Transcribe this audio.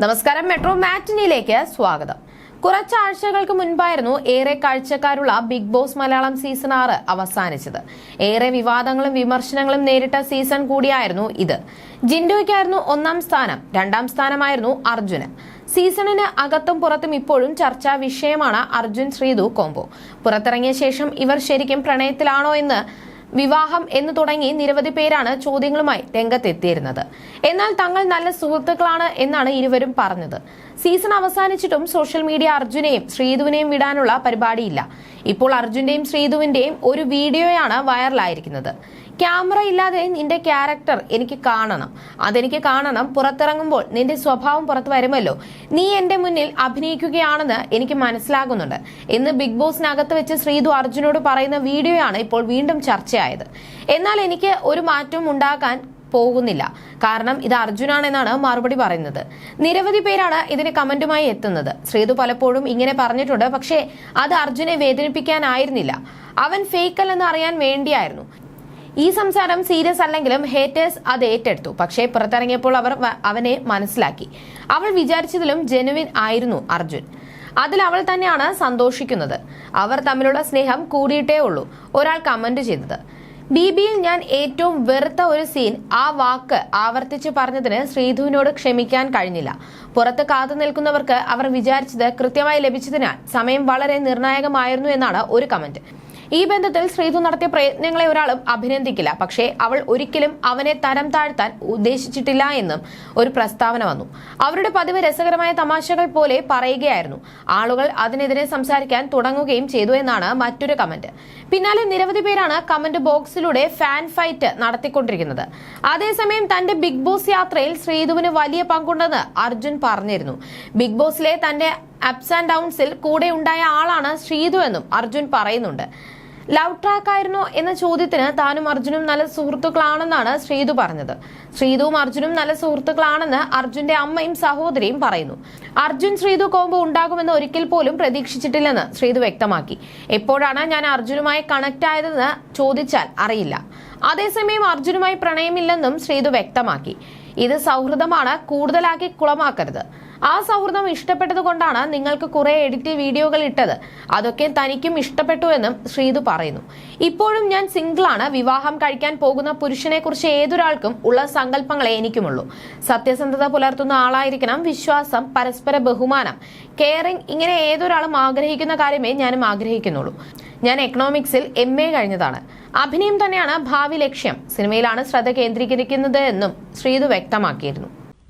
നമസ്കാരം. മെട്രോ മാറ്റിനിയിലേക്ക് സ്വാഗതം. കുറച്ചാഴ്ചകൾക്ക് മുൻപായിരുന്നു ഏറെ കാഴ്ചക്കാരുള്ള ബിഗ് ബോസ് മലയാളം സീസൺ ആറ് അവസാനിച്ചത്. ഏറെ വിവാദങ്ങളും വിമർശനങ്ങളും നേരിട്ട സീസൺ കൂടിയായിരുന്നു ഇത്. ജിൻഡോയ്ക്കായിരുന്നു ഒന്നാം സ്ഥാനം രണ്ടാം സ്ഥാനമായിരുന്നു അർജുന് സീസണിന് അകത്തും പുറത്തും ഇപ്പോഴും ചർച്ചാ വിഷയമാണ് അർജുൻ ശ്രീതു കോംബോ. പുറത്തിറങ്ങിയ ശേഷം ഇവർ ശരിക്കും പ്രണയത്തിലാണോ എന്ന് വിവാഹം എന്ന് തുടങ്ങി നിരവധി പേരാണ് ചോദ്യങ്ങളുമായി രംഗത്തെത്തിയിരുന്നത്. എന്നാൽ തങ്ങൾ നല്ല സുഹൃത്തുക്കളാണ് എന്നാണ് ഇരുവരും പറഞ്ഞത്. സീസൺ അവസാനിച്ചിട്ടും സോഷ്യൽ മീഡിയ അർജുനെയും ശ്രീധുവിനെയും വിടാനുള്ള പരിപാടിയില്ല. ഇപ്പോൾ അർജുന്റെയും ശ്രീധുവിന്റെയും ഒരു വീഡിയോയാണ് വൈറലായിരിക്കുന്നത്. ക്യാമറ ഇല്ലാതെ നിന്റെ ക്യാരക്ടർ എനിക്ക് കാണണം. അതെനിക്ക് കാണണം. പുറത്തിറങ്ങുമ്പോൾ നിന്റെ സ്വഭാവം പുറത്തു വരുമല്ലോ. നീ എന്റെ മുന്നിൽ അഭിനയിക്കുകയാണെന്ന് എനിക്ക് മനസ്സിലാകുന്നുണ്ട്. ഇന്ന് ബിഗ് ബോസിനകത്ത് വെച്ച് ശ്രീധു അർജുനോട് പറയുന്ന വീഡിയോയാണ് ഇപ്പോൾ വീണ്ടും ചർച്ചയായത്. എന്നാൽ എനിക്ക് ഒരു മാറ്റവും ഉണ്ടാക്കാൻ പോകുന്നില്ല. കാരണം ഇത് അർജുനാണെന്നാണ് മറുപടി പറയുന്നത്. നിരവധി പേരാണ് ഇതിന് കമന്റുമായി എത്തുന്നത്. ശ്രീതു പലപ്പോഴും ഇങ്ങനെ പറഞ്ഞിട്ടുണ്ട്. പക്ഷേ അത് അർജുനെ വേദനിപ്പിക്കാനായിരുന്നില്ല. അവൻ ഫേക്കല്ലെന്ന് അറിയാൻ വേണ്ടിയായിരുന്നു. ഈ സംസാരം സീരിയസ് അല്ലെങ്കിലും ഹേറ്റേഴ്സ് അത് ഏറ്റെടുത്തു. പക്ഷേ പുറത്തിറങ്ങിയപ്പോൾ അവർ അവനെ മനസ്സിലാക്കി. അവൾ വിചാരിച്ചതിലും ജെനുവിൻ ആയിരുന്നു അർജുൻ. അതിൽ അവൾ തന്നെയാണ് സന്തോഷിക്കുന്നത്. അവർ തമ്മിലുള്ള സ്നേഹം കൂടിയിട്ടേ ഉള്ളൂ. ഒരാൾ കമന്റ് ചെയ്തത്. ബി ബിയിൽ ഞാൻ ഏറ്റവും വെറുത്ത ഒരു സീൻ ആ വാക്ക് ആവർത്തിച്ച് പറഞ്ഞതിന് ശ്രീധുവിനോട് ക്ഷമിക്കാൻ കഴിഞ്ഞില്ല. പുറത്ത് കാത്തു നിൽക്കുന്നവർക്ക് അവർ വിചാരിച്ചത് കൃത്യമായി ലഭിച്ചതിനാൽ സമയം വളരെ നിർണായകമായിരുന്നു എന്നാണ് ഒരു കമന്റ് ഈ ബന്ധത്തിൽ ശ്രീധു നടത്തിയ പ്രയത്നങ്ങളെ ഒരാളും അഭിനന്ദിക്കില്ല. പക്ഷേ അവൾ ഒരിക്കലും അവനെ തരം താഴ്ത്താൻ ഉദ്ദേശിച്ചിട്ടില്ല എന്നും ഒരു പ്രസ്താവന വന്നു. അവരുടെ പതിവ് രസകരമായ തമാശകൾ പോലെ പറയുകയായിരുന്നു. ആളുകൾ അതിനെതിരെ സംസാരിക്കാൻ തുടങ്ങുകയും ചെയ്തു എന്നാണ് മറ്റൊരു കമന്റ്. പിന്നാലെ നിരവധി പേരാണ് കമന്റ് ബോക്സിലൂടെ ഫാൻ ഫൈറ്റ് നടത്തിക്കൊണ്ടിരിക്കുന്നത്. അതേസമയം തന്റെ ബിഗ് ബോസ് യാത്രയിൽ ശ്രീധുവിന് വലിയ പങ്കുണ്ടെന്ന് അർജുൻ പറഞ്ഞിരുന്നു. ബിഗ് ബോസിലെ തന്റെ അപ്സ് ആൻഡ് ഡൗൺസിൽ കൂടെ ഉണ്ടായ ആളാണ് ശ്രീധു എന്നും അർജുൻ പറയുന്നുണ്ട്. ലവ് ട്രാക്ക് ആയിരുന്നോ എന്ന ചോദ്യത്തിന് താനും അർജുനും നല്ല സുഹൃത്തുക്കളാണെന്നാണ് ശ്രീതു പറഞ്ഞത്. ശ്രീതുവും അർജുനും നല്ല സുഹൃത്തുക്കളാണെന്ന് അർജുന്റെ അമ്മയും സഹോദരിയും പറയുന്നു. അർജുൻ ശ്രീതു കോമ്പ് ഉണ്ടാകുമെന്ന് ഒരിക്കൽ പോലും പ്രതീക്ഷിച്ചിട്ടില്ലെന്ന് ശ്രീതു വ്യക്തമാക്കി. എപ്പോഴാണ് ഞാൻ അർജുനുമായി കണക്ട് ആയതെന്ന് ചോദിച്ചാൽ അറിയില്ല. അതേസമയം അർജുനുമായി പ്രണയമില്ലെന്നും ശ്രീതു വ്യക്തമാക്കി. ഇത് സൗഹൃദമാണ് കൂടുതലാക്കി കുളമാക്കരുത്. ആ സൗഹൃദം ഇഷ്ടപ്പെട്ടത് കൊണ്ടാണ് നിങ്ങൾക്ക് കുറെ എഡിറ്റ് വീഡിയോകൾ ഇട്ടത്. അതൊക്കെ തനിക്കും ഇഷ്ടപ്പെട്ടു എന്നും ശ്രീതു പറയുന്നു. ഇപ്പോഴും ഞാൻ സിംഗിളാണ്. വിവാഹം കഴിക്കാൻ പോകുന്ന പുരുഷനെ കുറിച്ച് ഏതൊരാൾക്കും ഉള്ള സങ്കല്പങ്ങളെ എനിക്കുമുള്ളൂ. സത്യസന്ധത പുലർത്തുന്ന ആളായിരിക്കണം വിശ്വാസം പരസ്പര ബഹുമാനം. കെയറിംഗ് ഇങ്ങനെ ഏതൊരാളും ആഗ്രഹിക്കുന്ന കാര്യമേ ഞാനും ആഗ്രഹിക്കുന്നുള്ളൂ. ഞാൻ എക്കണോമിക്സിൽ എം എ കഴിഞ്ഞതാണ്. അഭിനയം തന്നെയാണ് ഭാവി ലക്ഷ്യം. സിനിമയിലാണ് ശ്രദ്ധ കേന്ദ്രീകരിക്കുന്നത് എന്നും ശ്രീതു വ്യക്തമാക്കിയിരുന്നു.